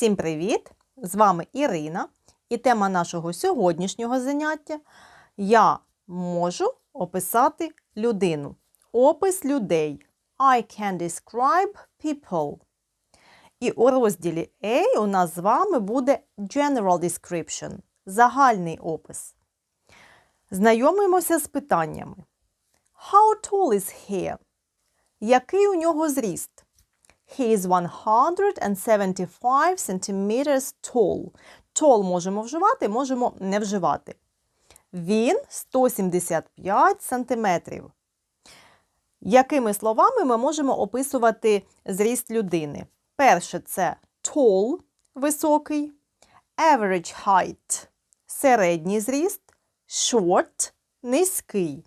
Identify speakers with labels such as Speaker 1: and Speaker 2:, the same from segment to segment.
Speaker 1: Всім привіт! З вами Ірина, і тема нашого сьогоднішнього заняття Я можу описати людину. Опис людей. I can describe people. І у розділі A у нас з вами буде General Description загальний опис. Знайомимося з питаннями. How tall is he? Який у нього зріст? He is 175 centimeters tall. Tall можемо вживати, можемо не вживати. Він 175 сантиметрів. Якими словами ми можемо описувати зріст людини? Перше це tall високий, average height середній зріст, short низький.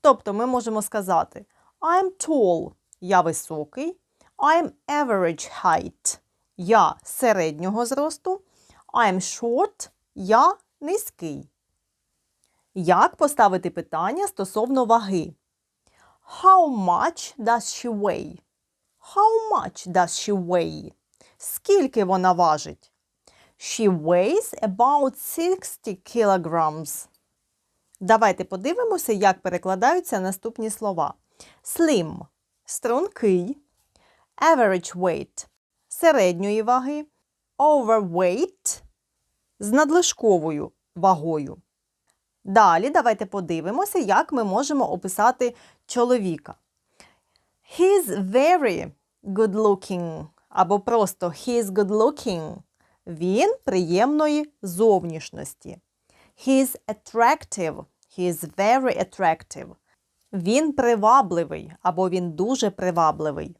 Speaker 1: Тобто ми можемо сказати I'm tall я високий, I'm average height я середнього зросту, I'm short я низький. Як поставити питання стосовно ваги? How much does she weigh? How much does she weigh? Скільки вона важить? She weighs about 60 kilograms. Давайте подивимося, як перекладаються наступні слова. Slim – стрункий, average weight – середньої ваги, overweight – з надлишковою вагою. Далі давайте подивимося, як ми можемо описати чоловіка. He's very good looking. Або просто he's good looking. Він приємної зовнішності. He's attractive. He's very attractive. Він привабливий або він дуже привабливий.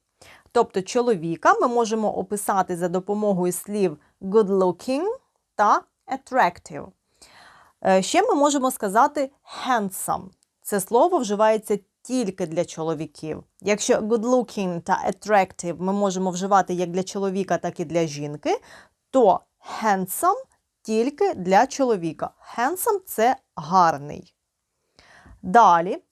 Speaker 1: Тобто чоловіка ми можемо описати за допомогою слів good looking та attractive. Е, Ще ми можемо сказати handsome. Це слово вживається тільки для чоловіків. Якщо good looking та attractive ми можемо вживати як для чоловіка, так і для жінки, то handsome тільки для чоловіка. Handsome – це гарний. Далі,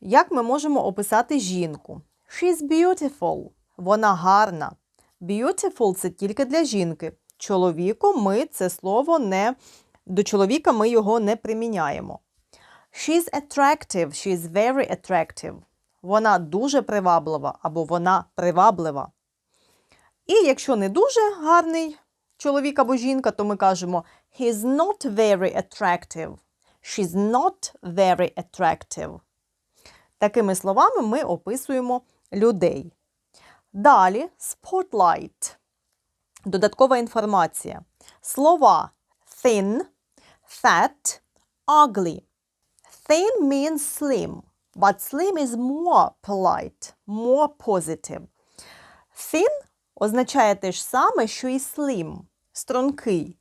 Speaker 1: як ми можемо описати жінку? She's beautiful. Вона гарна. Beautiful – це тільки для жінки. Чоловіку ми це слово не до чоловіка ми його не приміняємо. She's attractive, she's very attractive. Вона дуже приваблива або вона приваблива. І якщо не дуже гарний чоловік або жінка, то ми кажемо He's not very attractive. She's not very attractive. Такими словами ми описуємо людей. Далі spotlight. Додаткова інформація. Слова thin, fat, ugly. Thin means slim, but slim is more polite, more positive. Thin означає те ж саме, що і slim, стрункий.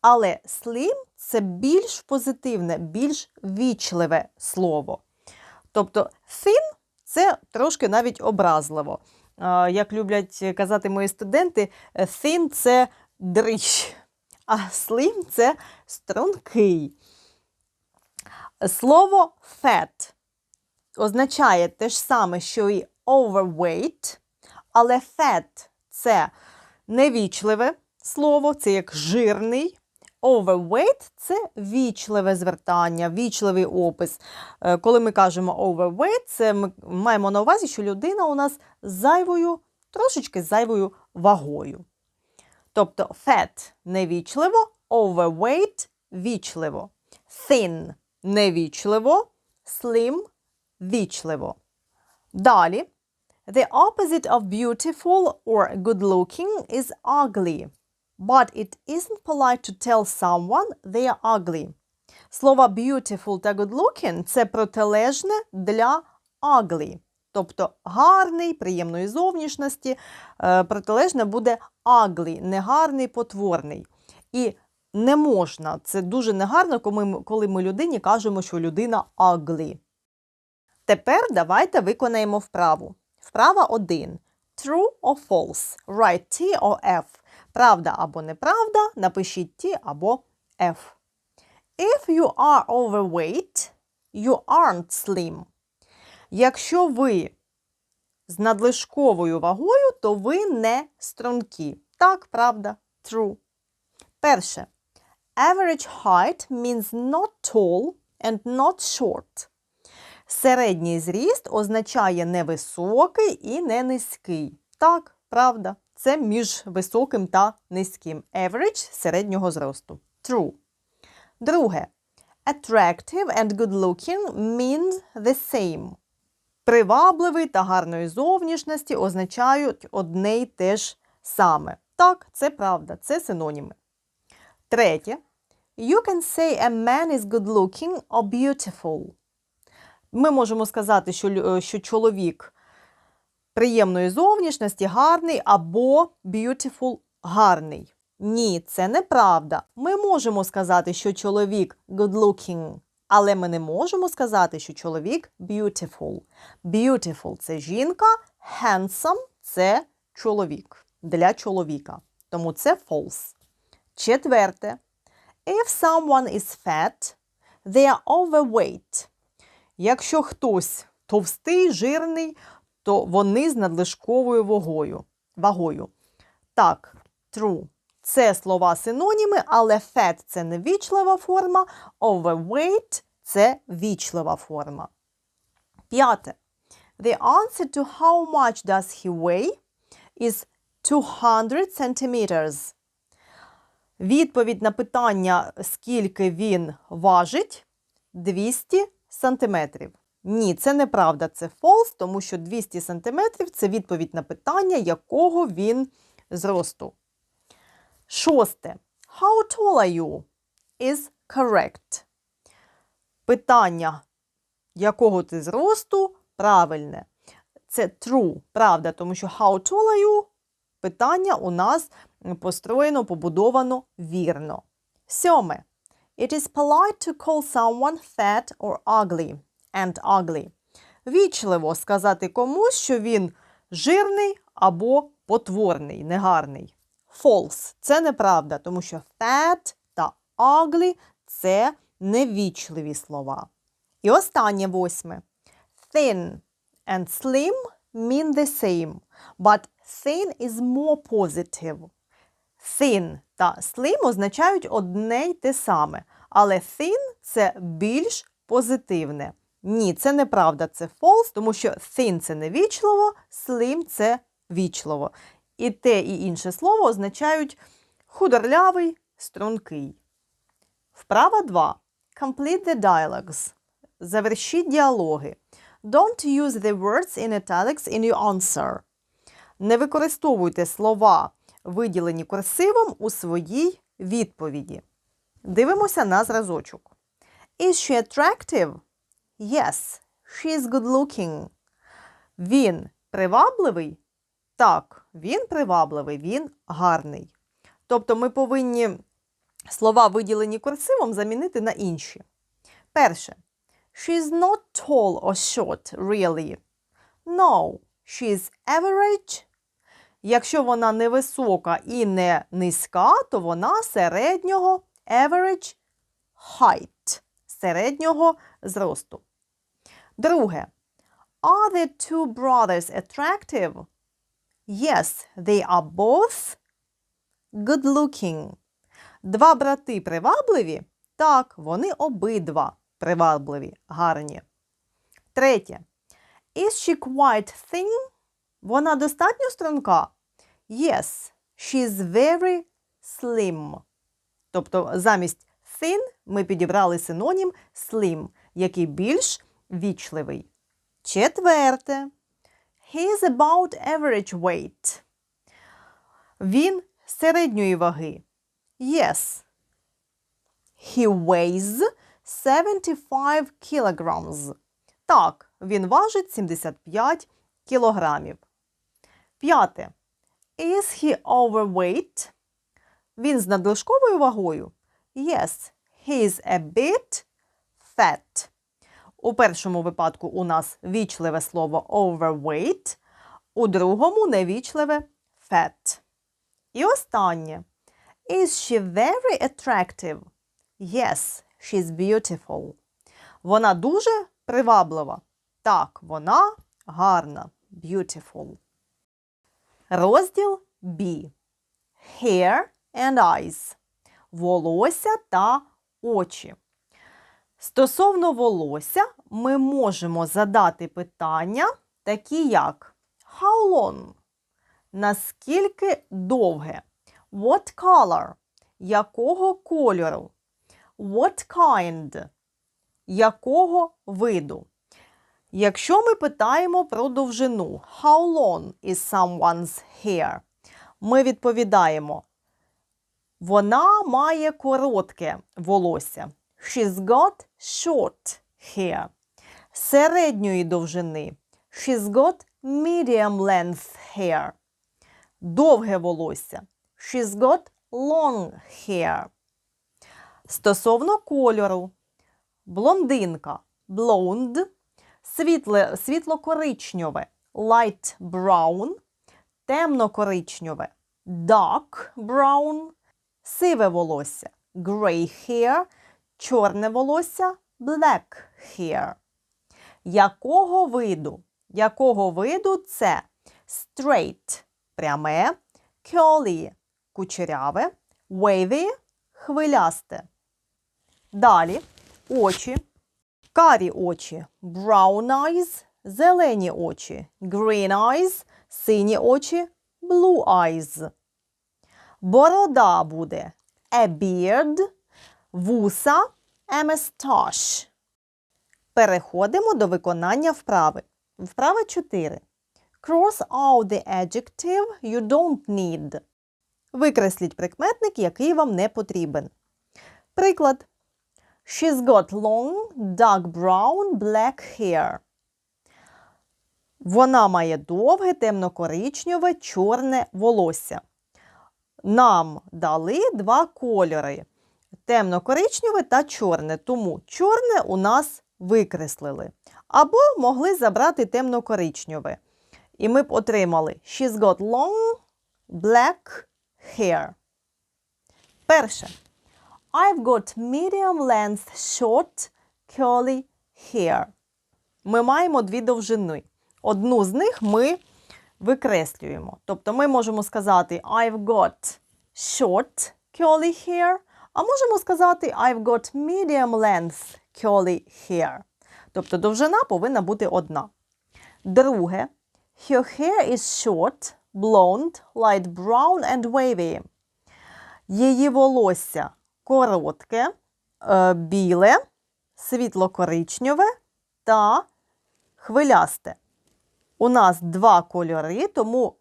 Speaker 1: Але slim – це більш позитивне, більш вічливе слово. Тобто thin – це трошки навіть образливо. Е, Як люблять казати мої студенти, thin – це дрищ, а slim – це стрункий. Слово fat означає те ж саме, що і overweight, але fat – це невічливе слово, це як жирний. Overweight – це вічливе звертання, вічливий опис. Е, Коли ми кажемо overweight, це ми маємо на увазі, що людина у нас зайвою, трошечки зайвою вагою. Тобто fat – невічливо, overweight – вічливо, thin – невічливо, slim – вічливо. Далі. The opposite of beautiful or good-looking is ugly. But it isn't polite to tell someone they are ugly. Слова beautiful та good-looking – це протилежне для ugly. Тобто гарний, приємної зовнішності, е, протилежне буде ugly, негарний, потворний. І не можна, це дуже негарно, коли ми людині кажемо, що людина ugly. Тепер давайте виконаємо вправу. Вправа 1. True or false. Write T or F. Правда або неправда, напишіть T або F. If you are overweight, you aren't slim. Якщо ви з надлишковою вагою, то ви не стрункі. Так, правда. True. Перше. Average height means not tall and not short. Середній зріст означає не високий і не низький. Так, правда. Це між високим та низьким. Average середнього зросту. True. Друге. Attractive and good looking means the same. Привабливий та гарної зовнішності означають одне й те ж саме. Так, це правда, це синоніми. Третє. You can say a man is good looking or beautiful. Ми можемо сказати, що, що чоловік приємної зовнішності гарний або beautiful гарний. Ні, це неправда. Ми можемо сказати, що чоловік good looking, але ми не можемо сказати, що чоловік beautiful. Beautiful – це жінка, handsome – це чоловік для чоловіка. Тому це false. Четверте. If someone is fat, they are overweight. Якщо хтось товстий, жирний, то вони з надлишковою вагою. вагою. Так, true. Це слова синоніми, але fat – це невічлива форма, overweight – це вічлива форма. П'яте. The answer to how much does he weigh is 200 centimeters. Відповідь на питання, скільки він важить, 200 сантиметрів. Ні, це неправда, це false, тому що 200 сантиметрів – це відповідь на питання, якого він зросту. Шосте. How tall are you? is correct. Питання, якого ти зросту, правильне. Це true, правда, тому що how tall are you? Питання у нас построєно, побудовано вірно. Сьоме. It is polite to call someone fat or ugly and ugly. Вічливо сказати комусь, що він жирний або потворний, негарний. False – це неправда, тому що fat та ugly – це невічливі слова. І останнє восьме. Thin and slim mean the same, but thin is more positive. Thin та slim означають одне й те саме, але thin – це більш позитивне. Ні, це неправда, це false, тому що thin – це невічливо, slim – це вічливо. І те, і інше слово означають худорлявий, стрункий. Вправа 2. Complete the dialogues. Завершіть діалоги. Don't use the words in italics in your answer. Не використовуйте слова, виділені курсивом у своїй відповіді. Дивимося на зразочок. Is she attractive? Yes, she is good looking. Він привабливий? Так, він привабливий, він гарний. Тобто ми повинні слова, виділені курсивом, замінити на інші. Перше. She is not tall or short, really. No, she is average. Якщо вона не висока і не низька, то вона середнього average height, середнього зросту. Друге. Are the two brothers attractive? Yes, they are both good looking. Два брати привабливі? Так, вони обидва привабливі, гарні. Третє. Is she quite thin? Вона достатньо струнка? Yes, she is very slim. Тобто замість thin ми підібрали синонім slim, який більш вічливий. Четверте. He is about average weight. Він середньої ваги. Yes. He weighs 75 kilograms. Так, він важить 75 кілограмів. П'яте. Is he overweight? Він з надлишковою вагою? Yes, he is a bit fat. У першому випадку у нас вічливе слово overweight, у другому невічливе fat. І останнє. Is she very attractive? Yes, she's beautiful. Вона дуже приваблива. Так, вона гарна. Beautiful. Розділ B. Hair and eyes. Волосся та очі. Стосовно волосся ми можемо задати питання, такі як How long? Наскільки довге? What color? Якого кольору? What kind? Якого виду? Якщо ми питаємо про довжину How long is someone's hair? Ми відповідаємо Вона має коротке волосся. She's got short hair. Середньої довжини. She's got medium length hair. Довге волосся. She's got long hair. Стосовно кольору. Блондинка. Blonde. Світле, світло-коричневе. Light brown. Темно-коричневе. Dark brown. Сиве волосся. Grey hair. Чорне волосся. Black hair. Якого виду? Якого виду це straight пряме, curly кучеряве, wavy хвилясте. Далі очі, карі очі, brown eyes, зелені очі, green eyes, сині очі, blue eyes. Борода буде a beard, вуса, mustache. Переходимо до виконання вправи. Вправа 4. Cross out the adjective you don't need. Викресліть прикметник, який вам не потрібен. Приклад. She's got long, dark brown, black hair. Вона має довге, темно-коричневе, чорне волосся. Нам дали два кольори: темно-коричневе та чорне. Тому чорне у нас викреслили. Або могли забрати темно-коричневе. І ми б отримали She's got long black hair. Перше. I've got medium length short curly hair. Ми маємо дві довжини. Одну з них ми викреслюємо. Тобто ми можемо сказати I've got short curly hair, а можемо сказати I've got medium length curly hair. Тобто довжина повинна бути одна. Друге, her hair is short, blonde, light brown and wavy. Її волосся коротке, е, біле, світло-коричневе та хвилясте. У нас два кольори, тому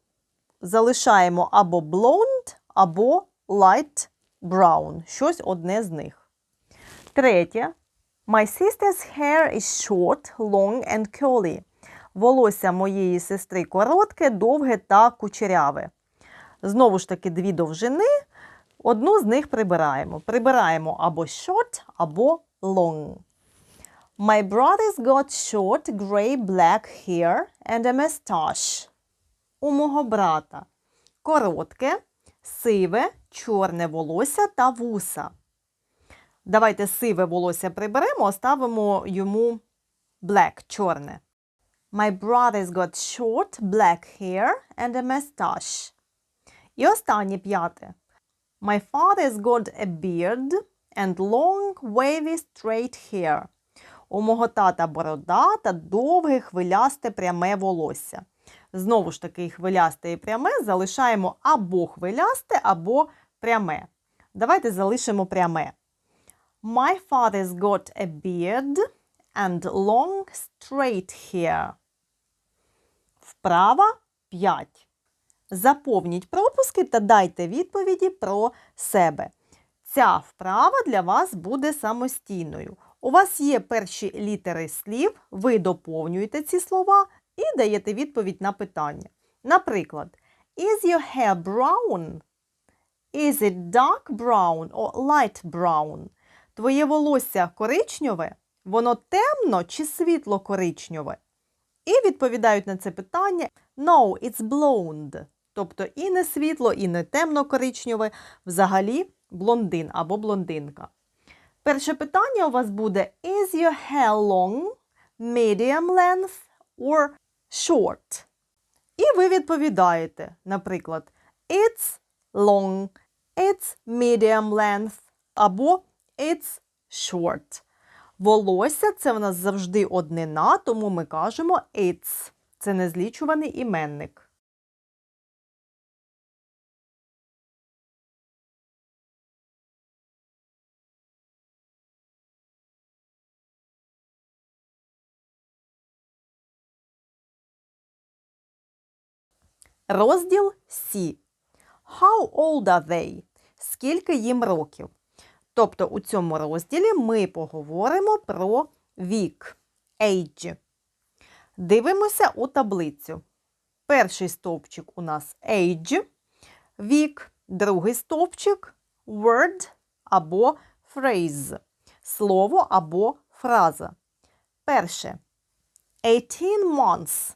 Speaker 1: залишаємо або blonde, або light brown. Щось одне з них. Третє. My sister's hair is short, long and curly. Волосся моєї сестри коротке, довге та кучеряве. Знову ж таки, дві довжини. Одну з них прибираємо. Прибираємо або short, або long. My brother's got short, grey, black hair and a mustache. У мого брата коротке, сиве, чорне волосся та вуса. Давайте сиве волосся приберемо, оставимо йому black, чорне. My brother's got short, black hair and a mustache. І останнє п'яте. My father's got a beard and long, wavy, straight hair. У мого тата борода та довге хвилясте пряме волосся. Знову ж таки, хвилясте і пряме залишаємо або хвилясте, або пряме. Давайте залишимо пряме. My father's got a beard and long, straight hair. Вправа 5. Заповніть пропуски та дайте відповіді про себе. Ця вправа для вас буде самостійною. У вас є перші літери слів, ви доповнюєте ці слова і даєте відповідь на питання. Наприклад, Is your hair brown? Is it dark brown or light brown? Твоє волосся коричневе? Воно темно чи світло коричневе? І відповідають на це питання No, it's blonde. Тобто і не світло, і не темно-коричневе, взагалі блондин або блондинка. Перше питання у вас буде Is your hair long, medium length or short? І ви відповідаєте, наприклад, It's long, It's medium length або It's short. Волосся це в нас завжди однина, тому ми кажемо it's. Це незлічуваний іменник. Розділ Сі. How old are they? Скільки їм років? Тобто у цьому розділі ми поговоримо про вік age. Дивимося у таблицю. Перший стовпчик у нас age, вік, другий стовпчик word або phrase, слово або фраза. Перше 18 months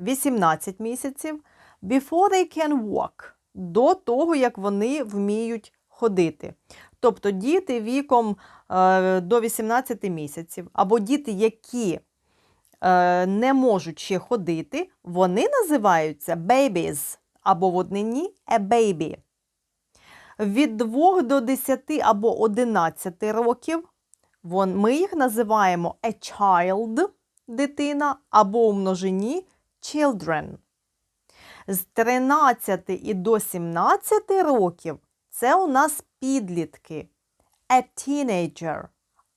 Speaker 1: 18 місяців before they can walk до того, як вони вміють ходити. Тобто діти віком е, до 18 місяців, або діти, які е, не можуть ще ходити, вони називаються babies, або в однині a baby. Від 2 до 10 або 11 років ми їх називаємо a child, дитина, або у множині children. З 13 і до 17 років це у нас підлітки, a teenager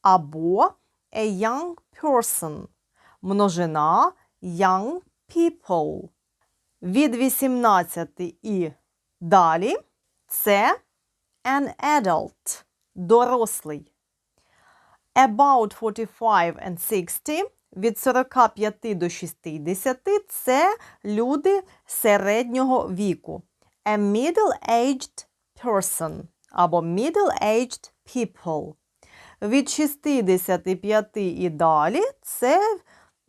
Speaker 1: або a young person, множина young people. Від 18 і далі це an adult, дорослий. About 45 and 60 від 45 до 60 це люди середнього віку. A middle-aged person або middle-aged people. Від 65 і далі це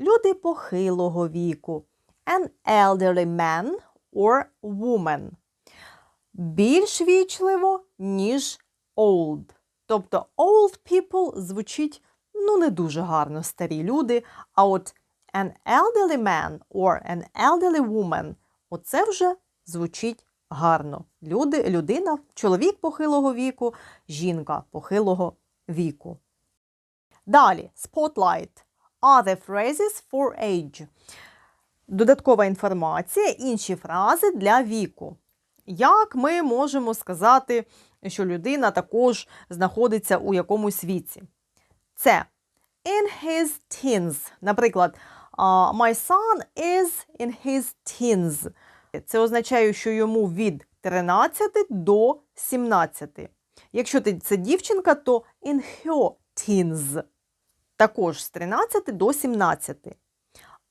Speaker 1: люди похилого віку. An elderly man or woman. Більш вічливо, ніж old. Тобто old people звучить ну не дуже гарно старі люди. А от an elderly man or an elderly woman оце вже звучить гарно. Люди, людина, чоловік похилого віку, жінка похилого віку. Далі spotlight. Other phrases for age. Додаткова інформація, інші фрази для віку. Як ми можемо сказати, що людина також знаходиться у якомусь віці? Це in his teens. Наприклад, my son is in his teens. Це означає, що йому від 13 до 17. Якщо це дівчинка, то in her teens. Також з 13 до 17.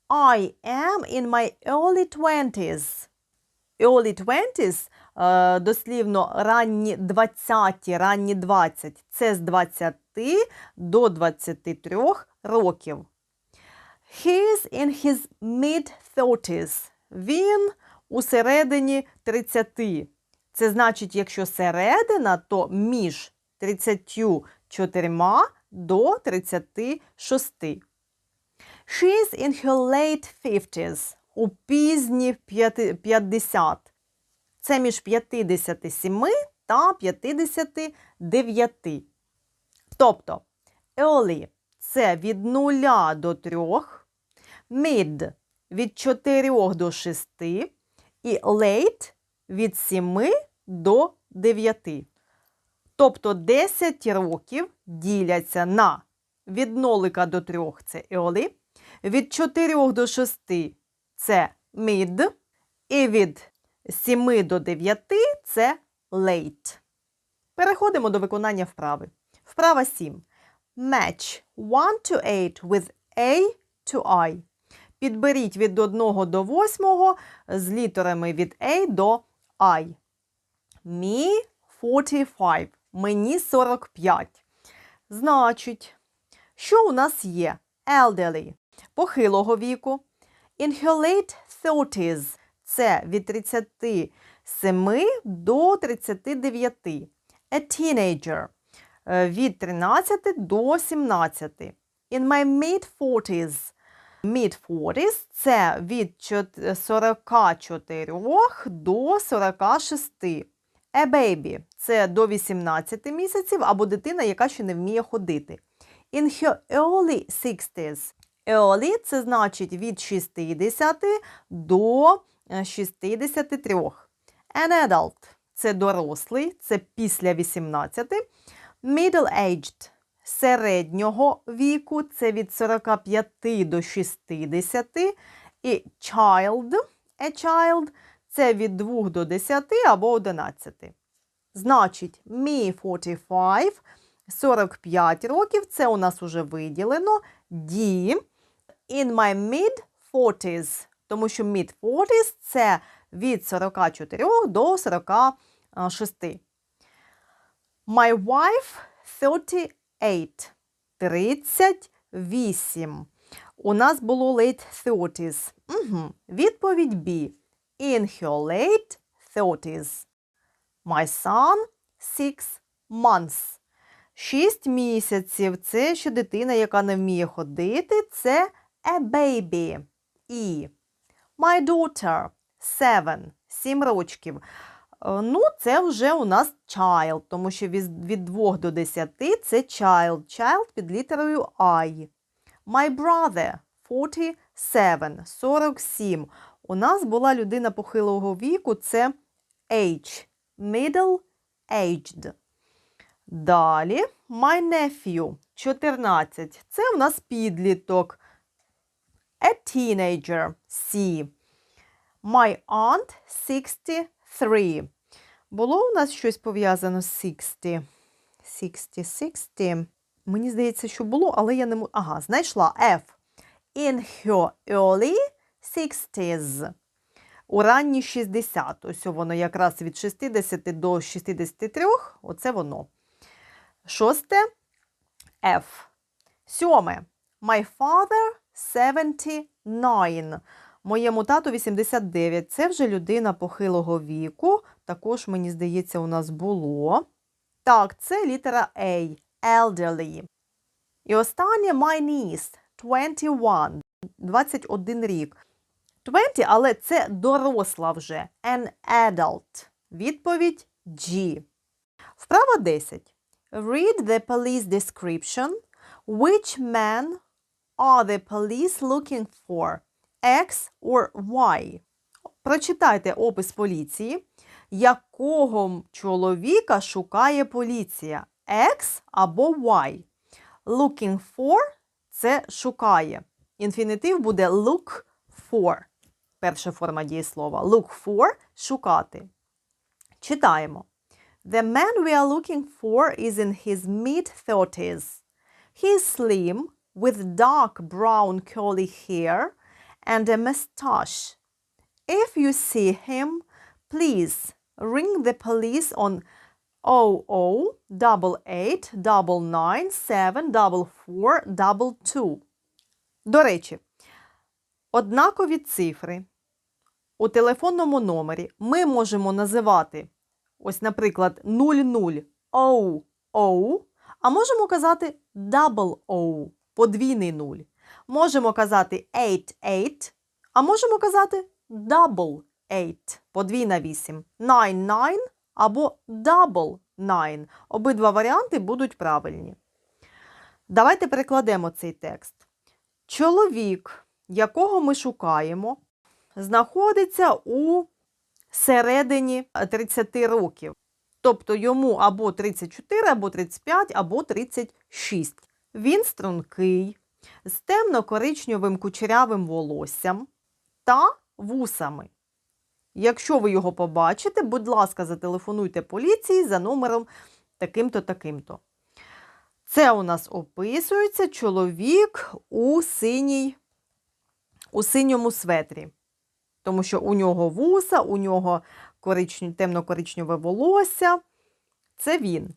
Speaker 1: I am in my early 20s. Early 20s е, дослівно ранні 20, ранні 20. Це з 20 до 23 років. He's in his mid-30s. Він у середині 30. Це значить, якщо середина, то між 34 до 36. She's in her late 50s. У пізні 50. Це між 57 та 59. Тобто early це від 0 до 3, mid від 4 до 6 і late від 7 до 9. Тобто 10 років діляться на від 0 до 3 це early, від 4 до 6 це mid, і від 7 до 9 це late. Переходимо до виконання вправи. Вправа 7. Match 1 to 8 with A to I. Підберіть від 1 до 8 з літерами від A до I. Me 45. Мені 45. Значить, що у нас є? Elderly. Похилого віку. In her late 30s. Це від 37 до 39. A teenager. Від 13 до 17. In my mid-40s. Mid-40s – це від 44 до 46. A baby – це до 18 місяців або дитина, яка ще не вміє ходити. In her early 60s. Early – це значить від 60 до е, 63. An adult – це дорослий, це після 18. Middle-aged – середнього віку, це від 45 до 60. І child – a child – це від 2 до 10 або 11. Значить, me 45 – 45 років, це у нас уже виділено. D – in my mid-40s, тому що mid-40s – це від 44 до 46. My wife 38. 38. У нас було late 30s. Угу. Відповідь B. In her late 30s. My son 6 months. 6 місяців. Це ще дитина, яка не вміє ходити. Це a baby. І my daughter 7. 7 рочків. Е, Ну, це вже у нас child, тому що від 2 до 10 це child. Child під літерою I. My brother 47. 47. У нас була людина похилого віку, це age. Middle aged. Далі my nephew 14. Це у нас підліток. A teenager C. My aunt 63. Було у нас щось пов'язано з 60. 60, 60. Мені здається, що було, але я не можу. Ага, знайшла F. In her early 60s. У ранні 60. Ось воно якраз від 60 до 63. Оце воно. Шосте F. Сьоме. My father 79. Моєму тату 89. Це вже людина похилого віку. Також, мені здається, у нас було. Так, це літера A. Elderly. І останнє my niece 21. 21 рік. 20, але це доросла вже. An adult. Відповідь G. Вправа 10. Read the police description. Which man are the police looking for? X or Y? Прочитайте опис поліції. Якого чоловіка шукає поліція? X або Y? Looking for – це шукає. Інфінітив буде look for. Перша форма дієслова. Look for – шукати. Читаємо. The man we are looking for is in his mid-30s. He is slim, with dark brown curly hair and a mustache. If you see him, please ring the police on 0088997442. До речі, однакові цифри у телефонному номері ми можемо називати, ось, наприклад, 00 OO, а можемо казати double O, подвійний нуль. Можемо казати 88, а можемо казати double 8, подвійна 8, 99 або double 9. Обидва варіанти будуть правильні. Давайте перекладемо цей текст. Чоловік, якого ми шукаємо, знаходиться у середині 30 років. Тобто йому або 34, або 35, або 36. Він стрункий, з темно-коричневим кучерявим волоссям та вусами. Якщо ви його побачите, будь ласка, зателефонуйте поліції за номером таким-то, таким-то. Це у нас описується чоловік у синій, у синьому светрі. Тому що у нього вуса, у нього коричню, темно-коричневе волосся. Це він.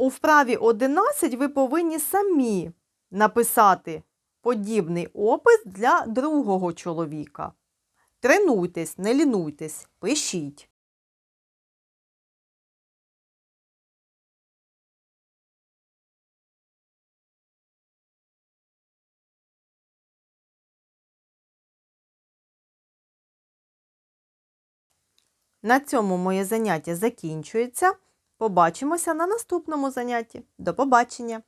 Speaker 1: У вправі 11 ви повинні самі написати подібний опис для другого чоловіка. Тренуйтесь, не лінуйтесь, пишіть. На цьому моє заняття закінчується. Побачимося на наступному занятті. До побачення!